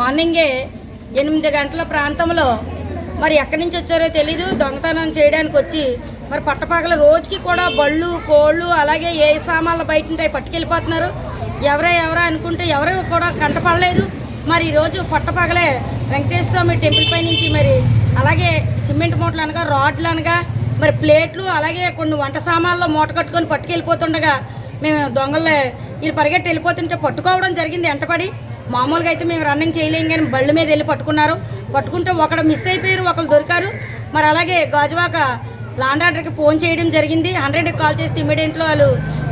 మార్నింగే ఎనిమిది గంటల ప్రాంతంలో మరి ఎక్కడి నుంచి వచ్చారో తెలీదు. దొంగతనం చేయడానికి వచ్చి మరి పట్టపగల రోజుకి కూడా బళ్ళు కోళ్ళు అలాగే ఏ సామాన్లు బయట ఉంటాయి పట్టుకెళ్ళిపోతున్నారు. ఎవరే ఎవరా అనుకుంటే ఎవరు కూడా కంటపడలేదు. మరి ఈరోజు పట్టపగలే వెంకటేశ్వర స్వామి టెంపుల్ పై నుంచి మరి అలాగే సిమెంట్ మూటలు అనగా రాడ్లు అనగా మరి ప్లేట్లు అలాగే కొన్ని వంట సామాన్లు మూట కట్టుకొని పట్టుకెళ్ళిపోతుండగా మేము దొంగలు వీళ్ళు పరిగెట్టి వెళ్ళిపోతుంటే పట్టుకోవడం జరిగింది. ఎంటపడి మామూలుగా అయితే మేము రన్నింగ్ చేయలేం కానీ బళ్ళ మీద వెళ్ళి పట్టుకున్నారు. పట్టుకుంటే ఒకడు మిస్ అయిపోయారు ఒకరు దొరికారు. మరి అలాగే గాజువాక లాండ్ ఆర్డర్కి ఫోన్ చేయడం జరిగింది. హండ్రెడ్కి కాల్ చేస్తే ఇమీడియట్లో వాళ్ళు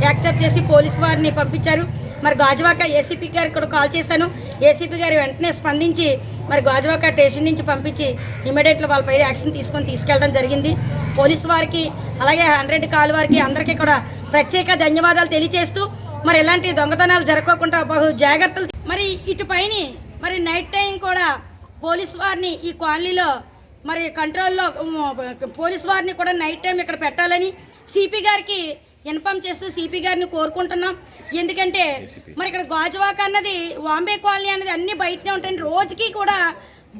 యాక్సెప్ట్ చేసి పోలీస్ వారిని పంపించారు. మరి గాజువాక ఏసీపీ గారికి కూడా కాల్ చేశాను. ఏసీపీ గారు వెంటనే స్పందించి మరి గాజువాక స్టేషన్ నుంచి పంపించి ఇమీడియట్లో వాళ్ళపై యాక్షన్ తీసుకొని తీసుకెళ్ళడం జరిగింది. పోలీస్ వారికి అలాగే హండ్రెడ్ కాల్ వారికి అందరికీ కూడా ప్రత్యేక ధన్యవాదాలు తెలియజేస్తూ మరి ఎలాంటి దొంగతనాలు జరగకుండా బహు జాగ్రత్తలు మరి ఇటు పైన మరి నైట్ టైం కూడా పోలీస్ వారిని ఈ కాలనీలో మరి కంట్రోల్లో పోలీస్ వారిని కూడా నైట్ టైం ఇక్కడ పెట్టాలని సిపి గారికి ఇన్ఫామ్ చేస్తూ సిపి గారిని కోరుకుంటున్నాం. ఎందుకంటే మరి ఇక్కడ గాజువాక అన్నది వాంబే కాలనీ అనేది అన్ని బయటనే ఉంటాయి. రోజుకి కూడా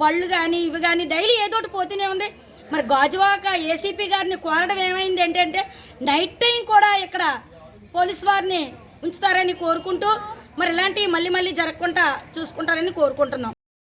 బళ్ళు కానీ ఇవి కానీ డైలీ ఏదో ఒకటి పోతూనే ఉంది. మరి గాజువాక ఏసీపీ గారిని కోరడం ఏమైంది ఏంటంటే నైట్ టైం కూడా ఇక్కడ పోలీస్ వారిని ఉంచుతారని కోరుకుంటూ మరి ఇలాంటివి మళ్ళీ మళ్ళీ జరగకుండా చూసుకుంటారని కోరుకుంటున్నాం.